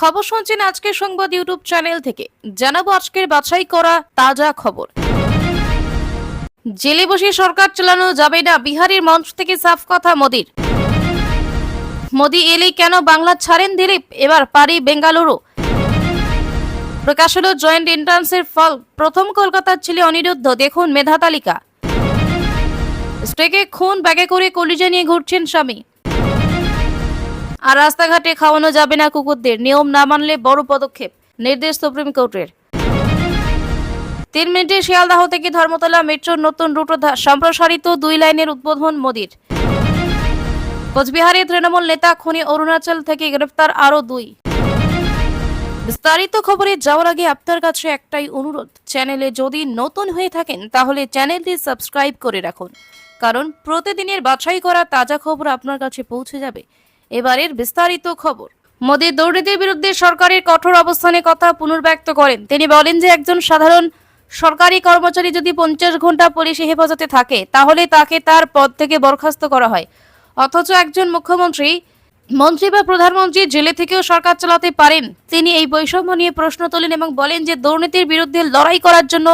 খবর শুনছেন আজকের সংবাদ ইউটিউব চ্যানেল থেকে। জানাব আজকের বাছাই করা তাজা খবর। জেলে বসে সরকার চালানো যাবে না, বিহারের মঞ্চ থেকে সাফ কথা মোদির। মোদি এলেই কেন বাংলা ছাড়েন দিলীপ এবার পারি বেঙ্গালুরু। প্রকাশ হলো জয়েন্ট এন্ট্রান্সের ফল। প্রথম কলকাতার ছেলে অনিরুদ্ধ, দেখুন মেধা তালিকা। স্টেকে খুন, ব্যাগে করে কলিজা নিয়ে ঘুরছেন স্বামী। আর রাস্তাঘাটে খাওয়ানো যাবে না কুকুরদের। নিয়ম না মানলে বড় পদক্ষেপ, নির্দেশ সুপ্রিম কোর্টের। তিন মিনিটে শিয়ালদাহ থেকে ধর্মতলা মেট্রোর নতুন রুট সম্প্রসারিত দুই লাইনের উদ্বোধন মোদির। কোচবিহারে তৃণমূল নেতা খুনি অরুণাচল থেকে গ্রেফতার আরও দুই। বিস্তারিত খবরে যাওয়ার আগে আপনার কাছে একটাই অনুরোধ, চ্যানেলে যদি নতুন হয়ে থাকেন, তাহলে চ্যানেলটি সাবস্ক্রাইব করে রাখুন। কারণ প্রতিদিনের বাছাই করা তাজা খবর আপনার কাছে পৌঁছে যাবে। এবারের বিস্তারিত খবর। মোদী দুর্নীতির বিরুদ্ধে সরকারের কঠোর অবস্থানের কথা পুনর্ব্যক্ত করেন। তিনি বলেন যে, একজন সাধারণ সরকারি কর্মচারী যদি পঞ্চাশ ঘণ্টা পুলিশি হেফাজতে থাকে, তাহলে তাকে তার পদ থেকে বরখাস্ত করা হয়। অথচ একজন মুখ্যমন্ত্রী, মন্ত্রী বা প্রধানমন্ত্রী জেলে থেকেও সরকার চালাতে পারেন। তিনি এই বৈষম্য নিয়ে প্রশ্ন তোলেন এবং বলেন যে দুর্নীতির বিরুদ্ধে লড়াই করার জন্য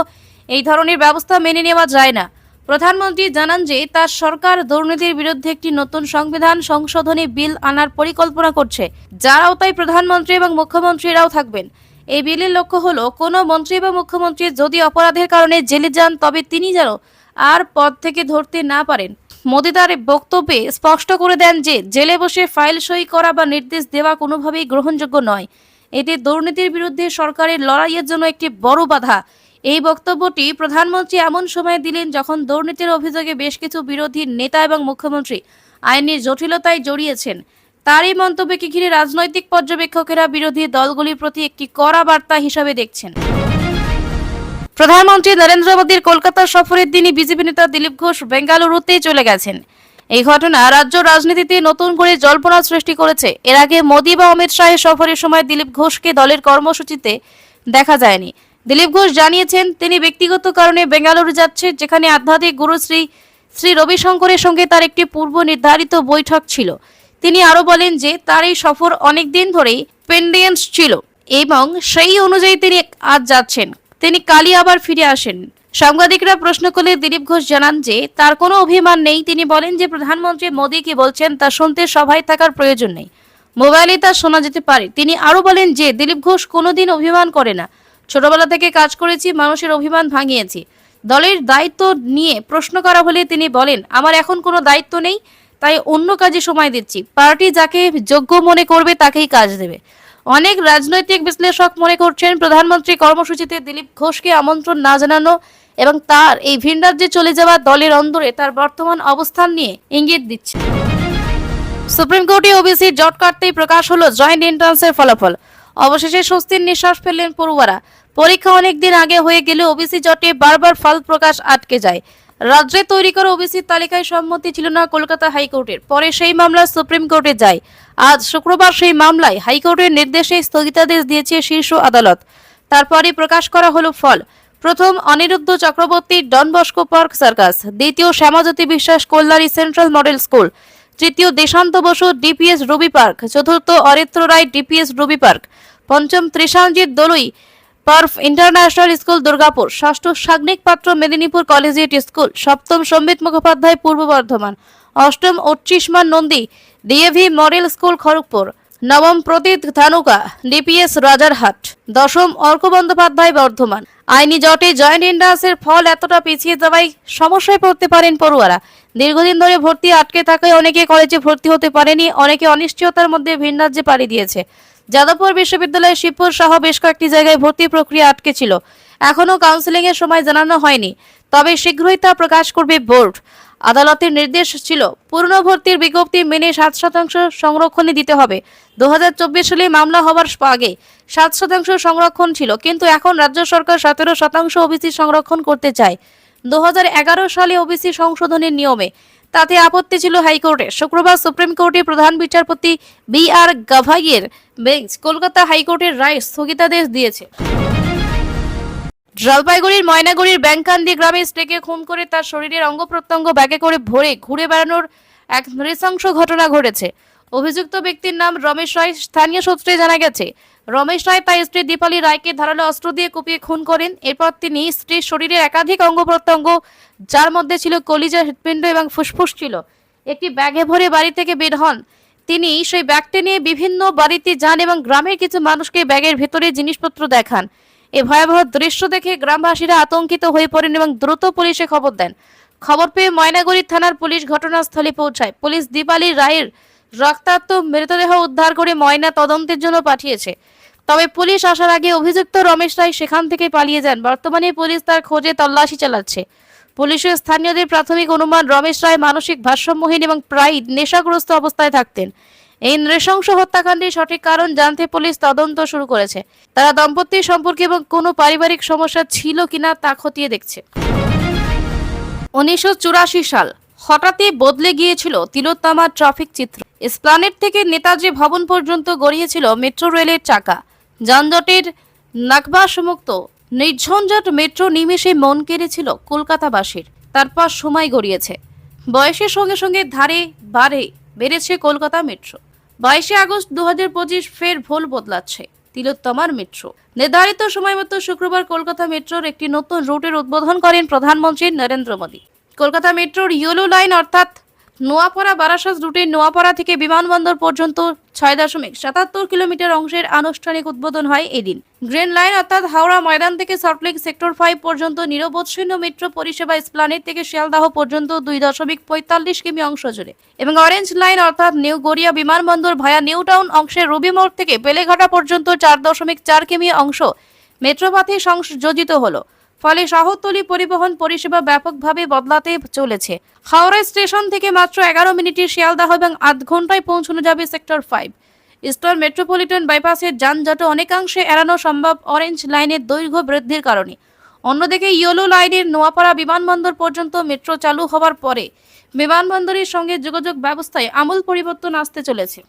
এই ধরনের ব্যবস্থা মেনে নেওয়া যায় না। প্রধানমন্ত্রী জানান যে, তার সরকার দুর্নীতির বিরুদ্ধে একটি নতুন সংবিধান সংশোধনী বিল আনার পরিকল্পনা করছে। যার আওতায় প্রধানমন্ত্রী এবং মুখ্যমন্ত্রীরাও থাকবেন। এই বিলের লক্ষ্য হলো, কোনো মন্ত্রী বা মুখ্যমন্ত্রী যদি অপরাধের কারণে জেলে যান, তবে তিনি যেন আর পদ থেকে ধরতে না পারেন। মোদি তার বক্তব্যে স্পষ্ট করে দেন যে, জেলে বসে ফাইল সই করা বা নির্দেশ দেওয়া কোনোভাবেই গ্রহণযোগ্য নয়। এটি দুর্নীতির বিরুদ্ধে সরকারের লড়াইয়ের জন্য একটি বড় বাধা। এই বক্তব্যটি প্রধানমন্ত্রী এমন সময় দিলেন যখন দুর্নীতির অভিযোগে বেশ কিছু বিরোধী নেতা এবং মুখ্যমন্ত্রী আইনের জটিলতায় জড়িয়েছেন। তার এই মন্তব্যকে ঘিরে রাজনৈতিক পর্যবেক্ষকেরা বিরোধী দলগুলির প্রতি একটি কড়া বার্তা হিসাবে দেখছেন। প্রধানমন্ত্রী নরেন্দ্র মোদীর কলকাতা সফরের দিনই বিজেপি নেতা দিলীপ ঘোষ বেঙ্গালুরুতে চলে গেছেন। এই ঘটনা রাজ্য রাজনীতিতে নতুন করে জল্পনা সৃষ্টি করেছে। এর আগে মোদী বা অমিত শাহের সফরের সময় দিলীপ ঘোষকে দলের কর্মসূচিতে দেখা যায়নি। দিলীপ ঘোষ জানিয়েছেন, তিনি ব্যক্তিগত কারণে বেঙ্গালুরু যাচ্ছেন, যেখানে আধ্যাত্মিক গুরু শ্রী শ্রী রবিশঙ্করের সঙ্গে তার একটি পূর্ব নির্ধারিত বৈঠক ছিল। তিনি আরও বলেন যে, তার এই সফর অনেক দিন ধরেই পেন্ডিয়েন্স ছিল এবং সেই অনুযায়ী তিনি আজ যাচ্ছেন। তিনি কালই আবার ফিরে আসেন। সাংবাদিকরা প্রশ্ন করলে দিলীপ ঘোষ জানান যে, তার কোনো অভিমান নেই। তিনি বলেন যে, প্রধানমন্ত্রী মোদী কি বলছেন তা শুনতে সভায় থাকার প্রয়োজন নেই। মোবাইলে তা শোনা যেতে পারে। তিনি আরও বলেন যে, দিলীপ ঘোষ কোনোদিন অভিমান করে না। ছোটবেলা থেকে কাজ করেছি, মানুষের অভিমান ভাঙিয়েছি। দলের দায়িত্ব নিয়ে প্রশ্ন করা হলে তিনি বলেন, আমার এখন কোনো দায়িত্ব নেই, তাই অন্য কাজে সময় দিচ্ছি। পার্টি যাকে যোগ্য মনে করবে তাকেই কাজ দেবে। অনেক রাজনৈতিক বিশ্লেষক মনে করছেন, প্রধানমন্ত্রী কর্মসূচিতে দিলীপ ঘোষকে আমন্ত্রণ না জানানো এবং তার এই ভিন রাজ্যে চলে যাওয়া দলের অন্দরে তার বর্তমান অবস্থান নিয়ে ইঙ্গিত দিচ্ছে। সুপ্রিম কোর্টে ওবিসি জট কাটতেই প্রকাশ হলো জয়েন্ট এন্ট্রান্সের ফলাফল। অবশেষে স্বস্তির নিঃশ্বাস ফেললেন পড়ুয়ারা। পরীক্ষা অনেক দিন আগে হয়ে গেলে ওবিসি জটে বারবার ফল প্রকাশ আটকে যায়। রাজ্যে তৈরি করা ওবিসি তালিকায় সম্মতি ছিল না কলকাতা হাইকোর্টের। পরে সেই মামলা সুপ্রিম কোর্টে যায়। আজ শুক্রবার সেই মামলায় হাইকোর্টের নির্দেশে স্থগিতাদেশ দিয়েছে শীর্ষ আদালত। তারপরে প্রকাশ করা হলো ফল। প্রথম Aniruddha Chakraborty Don Bosco Park Circus, দ্বিতীয় Shyamajyoti Biswas Kalyani central model school, তৃতীয় Deshanta Basu DPS Ruby Park, চতুর্থ Aritra Roy DPS Ruby Park, পঞ্চম ত্রিশাঞ্জিত দলুই পার্ফ ইন্টারন্যাশনাল স্কুল দুর্গাপুর, ষষ্ঠ সাগ্নিক পাত্র মেদিনীপুর কলেজিয়েট স্কুল, সপ্তম সম্বিত মুখোপাধ্যায় পূর্ব বর্ধমান, অষ্টম অচ্ছিসমান Nandi, DAV model school Kharagpur, নবম প্রতীত ধানুকা, ডিপিএস রাজারহাট, দশম অর্ক বন্দ্যোপাধ্যায় বর্ধমান। আইনি জটে জয়েন্ট এন্ট্রান্সের ফল এতটা পিছিয়ে যাওয়ায় সমস্যায় পড়তে পারেন পড়ুয়ারা। দীর্ঘদিন ধরে ভর্তি আটকে থাকায় অনেকে কলেজে ভর্তি হতে পারেনি, অনেকে অনিশ্চয়তার মধ্যে ভিন রাজ্যে পাড়ি দিয়েছে। যাদবপুর বিশ্ববিদ্যালয়ে শিবপুর সহ বেশ কয়েকটি জায়গায় ভর্তি প্রক্রিয়া আটকে ছিল এখনও কাউন্সিলিং এর সময় জানানো হয়নি, তবে শীঘ্রই তা প্রকাশ করবে বোর্ড। আদালতের নির্দেশ ছিল পূর্ণ ভর্তির বিজ্ঞপ্তি মেনে সাত শতাংশ সংরক্ষণে দিতে হবে। দু হাজার চব্বিশ সালে মামলা হবার আগে সাত শতাংশ সংরক্ষণ ছিল, কিন্তু এখন রাজ্য সরকার সতেরো শতাংশ ওবিসি সংরক্ষণ করতে চায়। দু হাজার এগারো সালে ওবিসি সংশোধনের নিয়মে তাতে আপত্তি ছিল হাইকোর্টে। শুক্রবার সুপ্রিম কোর্টে প্রধান বিচারপতি বি আর গাভাইয়ের বেঞ্চ কলকাতা হাইকোর্টের রায় স্থগিতাদেশ দিয়েছে। জলপাইগুড়ির ময়নাগুড়ির ব্যাংকান্দি গ্রামে স্টেকে খুন করে তার শরীরের অঙ্গ প্রত্যঙ্গ ব্যাগে করে ভরে ঘুরে বেড়ানোর এক নৃশংস ঘটনা ঘটেছে। অভিযুক্ত ব্যক্তির নাম রমেশ রায়। স্থানীয় সূত্রে জানা গেছে, রমেশ রায় তার স্ত্রী দীপালি রায়কে ধারালো অস্ত্র দিয়ে কুপিয়ে খুন করেন। এরপর তিনি স্ত্রীর শরীরের একাধিক অঙ্গ প্রত্যঙ্গ, যার মধ্যে ছিল কলিজা, হৃৎপিণ্ড এবং ফুসফুস ছিল। একটি ব্যাগে ভরে বাড়ি থেকে বের হন। তিনি সেই ব্যাগটি নিয়ে বিভিন্ন বাড়িতে যান এবং গ্রামের কিছু মানুষকে ব্যাগের ভেতরে জিনিসপত্র দেখান। এ ভয়াবহ দৃশ্য দেখে গ্রামবাসীরা আতঙ্কিত হয়ে পড়েন এবং দ্রুত পুলিশে খবর দেন। খবর পেয়ে ময়নাগুড়ি থানার পুলিশ ঘটনাস্থলে পৌঁছায়। পুলিশ দীপালি রায়ের রক্তাক্ত মৃতদেহ উদ্ধার করে ময়না তদন্তের জন্য পাঠিয়েছে। তবে পুলিশ আসার আগে অভিযুক্ত রমেশ রায় সেখান থেকে পালিয়ে যান। বর্তমানে পুলিশ তার খোঁজে তল্লাশি চালাচ্ছে। পুলিশের স্থানীয়দের প্রাথমিক অনুমান, রমেশ রায় মানসিক ভারসাম্যহীন এবং প্রায় নেশাগ্রস্ত অবস্থায় থাকতেন। এই নৃশংস হত্যাকাণ্ডের সঠিক কারণ জানতে পুলিশ তদন্ত শুরু করেছে। তারা দম্পতির সম্পর্কে এবং কোনো পারিবারিক সমস্যা ছিল কিনা তা খতিয়ে দেখছে। উনিশশো চুরাশি সাল হঠাৎই বদলে গিয়েছিল তিলোত্তমার ট্রাফিক চিত্র। স্প্লানেট থেকে নেতাজি ভবন পর্যন্ত গড়িয়েছিল মেট্রো রেলের চাকা। যানজটের নাকবাসমুক্ত নির্ঝঞ্ঝট মেট্রো নিমেষে মন কেড়েছিল কলকাতাবাসীর। তারপর সময় গড়িয়েছে। বয়সের সঙ্গে সঙ্গে ধারে বাড়ে বেড়েছে কলকাতা মেট্রো। বাইশে আগস্ট দু হাজার পঁচিশ ফের ভোল বদলাচ্ছে তিলোত্তমার মেট্রো। নির্ধারিত সময় মতো শুক্রবার কলকাতা মেট্রোর একটি নতুন রুটের উদ্বোধন করেন প্রধানমন্ত্রী নরেন্দ্র মোদী। কলকাতা মেট্রোর ইয়েলো লাইন অর্থাৎ নোয়াপাড়া বারাসাত রুটের নোয়াপাড়া থেকে বিমানবন্দর পর্যন্ত ছয় দশমিক সাতাত্তর কিলোমিটার অংশের আনুষ্ঠানিক উদ্বোধন হয় এদিন। গ্রিন লাইন অর্থাৎ হাওড়া ময়দান থেকে সল্টলেক সেক্টর ফাইভ পর্যন্ত নিরবচ্ছিন্ন মেট্রো পরিষেবা স্প্লানেট থেকে শিয়ালদাহ পর্যন্ত দুই দশমিক পঁয়তাল্লিশ কিমি অংশ জুড়ে এবং অরেঞ্জ লাইন অর্থাৎ নিউ গড়িয়া বিমানবন্দর ভায়া নিউ টাউন অংশের রবি মোড় থেকে বেলেঘাটা পর্যন্ত চার দশমিক চার কিমি অংশ মেট্রোপাথে সংযোজিত হলো। ফলে শহরতলি পরিবহন পরিষেবা ব্যাপকভাবে বদলাতে চলেছে। হাওড়া স্টেশন থেকে মাত্র এগারো মিনিটে শিয়ালদাহ এবং আধ ঘন্টায় পৌঁছানো যাবে সেক্টর ফাইভ। ইস্টার্ন মেট্রোপলিটন বাইপাসের যানজট অনেকাংশে এড়ানো সম্ভব অরেঞ্জ লাইনের দৈর্ঘ্য বৃদ্ধির কারণে। অন্যদিকে ইয়েলো লাইনের নোয়াপাড়া বিমানবন্দর পর্যন্ত মেট্রো চালু হওয়ার পরে বিমানবন্দরের সঙ্গে যোগাযোগ ব্যবস্থায় আমূল পরিবর্তন আসতে চলেছে।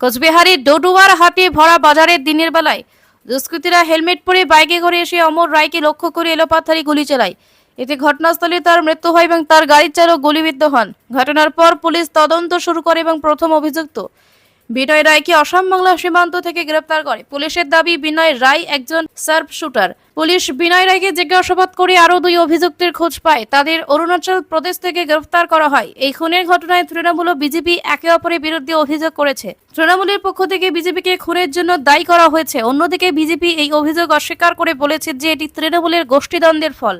কোচবিহারের ডোডুয়ার হাটে ভরা বাজারের দিনের বেলায় দুষ্কৃতীরা হেলমেট পরে বাইকে করে এসে অমর রায়কে লক্ষ্য করে এলোপাথারি গুলি চালায়। এতে ঘটনাস্থলে তার মৃত্যু হয় এবং তার গাড়ির চালক গুলিবিদ্ধ হন। ঘটনার পর পুলিশ তদন্ত শুরু করে এবং প্রথম অভিযুক্ত। বিনয় রায়কে অসম বাংলা সীমান্ত থেকে গ্রেপ্তার করে। পুলিশের দাবি, বিনয় রায় একজন সার্ফ শুটার। পুলিশ বিনয় রায়কে জিজ্ঞাসাবাদ করে আরও দুই অভিযুক্তের খোঁজ পায়। তাদের অরুণাচল প্রদেশ থেকে গ্রেফতার করা হয়। এই খুনের ঘটনায় তৃণমূল ও বিজেপি একে অপরের বিরুদ্ধে অভিযোগ করেছে। তৃণমূলের পক্ষ থেকে বিজেপিকে খুনের জন্য দায়ী করা হয়েছে। অন্যদিকে বিজেপি এই অভিযোগ অস্বীকার করে বলেছে যে এটি তৃণমূলের গোষ্ঠীদ্বন্দ্বের ফল।